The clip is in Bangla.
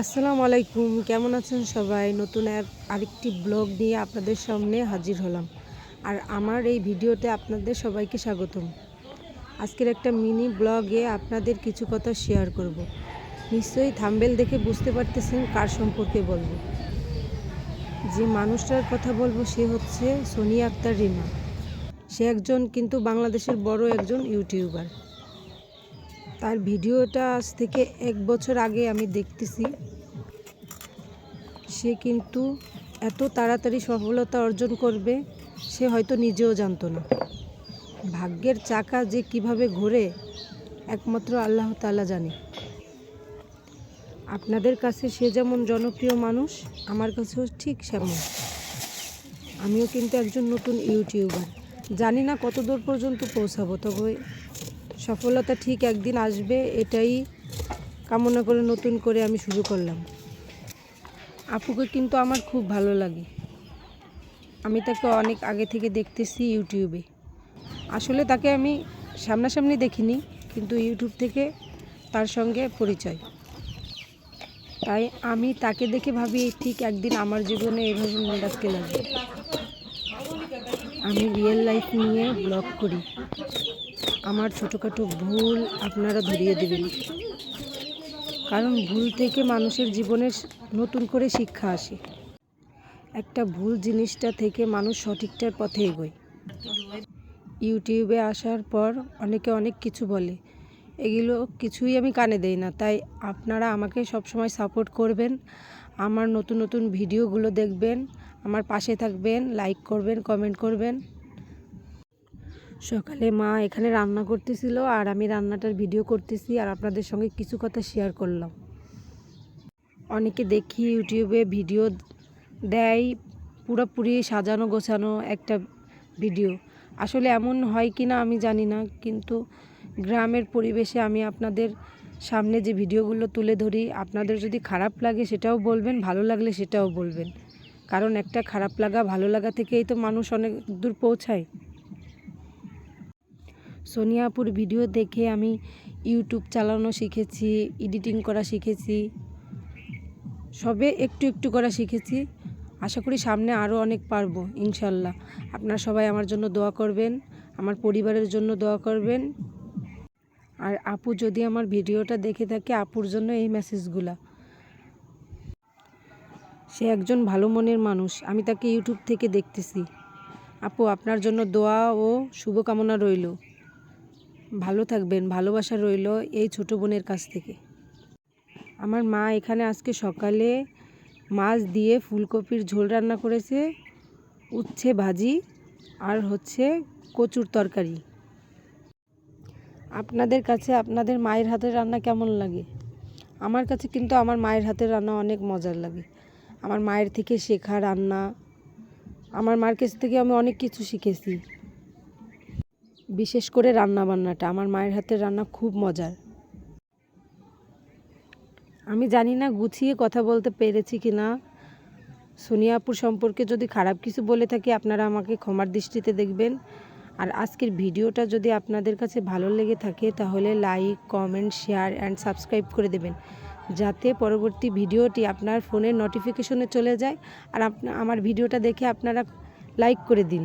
আসসালামু আলাইকুম, কেমন আছেন সবাই? নতুন এক আরেকটি ব্লগ নিয়ে আপনাদের সামনে হাজির হলাম। আর আমার এই ভিডিওতে আপনাদের সবাইকে স্বাগতম। আজকের একটা মিনি ব্লগে আপনাদের কিছু কথা শেয়ার করব। নিশ্চয়ই থাম্বেল দেখে বুঝতে পারতেছেন কার সম্পর্কে বলব। যে মানুষটার কথা বলব সে হচ্ছে সোনিয়া আক্তার রিমা। সে একজন কিন্তু বাংলাদেশের বড় একজন ইউটিউবার। তার ভিডিওটা আজ থেকে এক বছর আগে আমি দেখতেছি। সে কিন্তু এত তাড়াতাড়ি সফলতা অর্জন করবে, সে হয়তো নিজেও জানতো না। ভাগ্যের চাকা যে কীভাবে ঘোরে, একমাত্র আল্লাহ তাআলা জানে। আপনাদের কাছে সে যেমন জনপ্রিয় মানুষ, আমার কাছেও ঠিক সেমন। আমিও কিন্তু একজন নতুন ইউটিউবার। জানি না কত দূর পর্যন্ত পৌঁছাবো, তবে সফলতা ঠিক একদিন আসবে, এটাই কামনা করে নতুন করে আমি শুরু করলাম। আপুকে কিন্তু আমার খুব ভালো লাগে। আমি তাকে অনেক আগে থেকে দেখতেছি ইউটিউবে। আসলে তাকে আমি সামনাসামনি দেখিনি, কিন্তু ইউটিউব থেকে তার সঙ্গে পরিচয়। তাই আমি তাকে দেখে ভাবি ঠিক একদিন আমার জীবনে এভাবে মন্ডাসকে লাগবে আমি রিয়েল লাইফ নিয়ে ব্লগ করি। আমার ছোটোখাটো ভুল আপনারা ধরিয়ে দেবেন। কারণ ভুল থেকে মানুষের জীবনে নতুন করে শিক্ষা আসে। একটা ভুল জিনিসটা থেকে মানুষ সঠিকটার পথে এগোয়। ইউটিউবে আসার পর অনেকে অনেক কিছু বলে। এগুলো কিছুই আমি কানে দেই না। তাই আপনারা আমাকে সবসময় সাপোর্ট করবেন। আমার নতুন নতুন ভিডিওগুলো দেখবেন। আমার পাশে থাকবেন, লাইক করবেন, কমেন্ট করবেন। সকালে মা এখানে রান্না করতেছিল আর আমি রান্নাটার ভিডিও করতেছি আর আপনাদের সঙ্গে কিছু কথা শেয়ার করলাম। অনেকে দেখি ইউটিউবে ভিডিও দেয়, পুরোপুরি সাজানো গোছানো একটা ভিডিও আসলে এমন হয় কি না আমি জানি না, কিন্তু গ্রামের পরিবেশে আমি আপনাদের সামনে যে ভিডিওগুলো তুলে ধরি, আপনাদের যদি খারাপ লাগে সেটাও বলবেন, ভালো লাগলে সেটাও বলবেন। কারণ একটা খারাপ লাগা, ভালো লাগা থেকেই তো মানুষ অনেক দূর পৌঁছায়। সোনিয়াপুর ভিডিও দেখে আমি ইউটিউব চালানো শিখেছি, এডিটিং করা শিখেছি, সবে একটু একটু করা শিখেছি। আশা করি সামনে আরও অনেক পারব, ইনশাল্লাহ। আপনারা সবাই আমার জন্য দোয়া করবেন, আমার পরিবারের জন্য দোয়া করবেন। আর আপু যদি আমার ভিডিওটা দেখে থাকে, আপুর জন্য এই মেসেজগুলা। সে একজন ভালো মনের মানুষ, আমি তাকে ইউটিউব থেকে দেখতেছি। আপু, আপনার জন্য দোয়া ও শুভকামনা রইল। ভালো থাকবেন, ভালোবাসা রইল এই ছোট বোনের কাছ থেকে। আমার মা এখানে আজকে সকালে মাছ দিয়ে ফুলকপির ঝোল রান্না করেছে, উচ্ছে ভাজি আর হচ্ছে কচুর তরকারি। আপনাদের কাছে আপনাদের মায়ের হাতের রান্না কেমন লাগে? আমার কাছে কিন্তু আমার মায়ের হাতের রান্না অনেক মজার লাগে। আমার মায়ের থেকে শেখা রান্না, আমার মার কাছ থেকে আমি অনেক কিছু শিখেছি। বিশেষ করে রান্না বান্নাটা আমার মায়ের হাতের রান্না খুব মজার। আমি জানি না গুছিয়ে কথা বলতে পেরেছি কি না। সোনিয়াপুর সম্পর্কে যদি খারাপ কিছু বলে থাকি, আপনারা আমাকে ক্ষমার দৃষ্টিতে দেখবেন। আর আজকের ভিডিওটা যদি আপনাদের কাছে ভালো লেগে থাকে, তাহলে like, comment, share and subscribe করে দেবেন। যাতে পরবর্তী ভিডিওটি আপনার ফোনের নোটিফিকেশনে চলে যায়। আর আমার ভিডিওটা দেখে আপনারা লাইক করে দিন।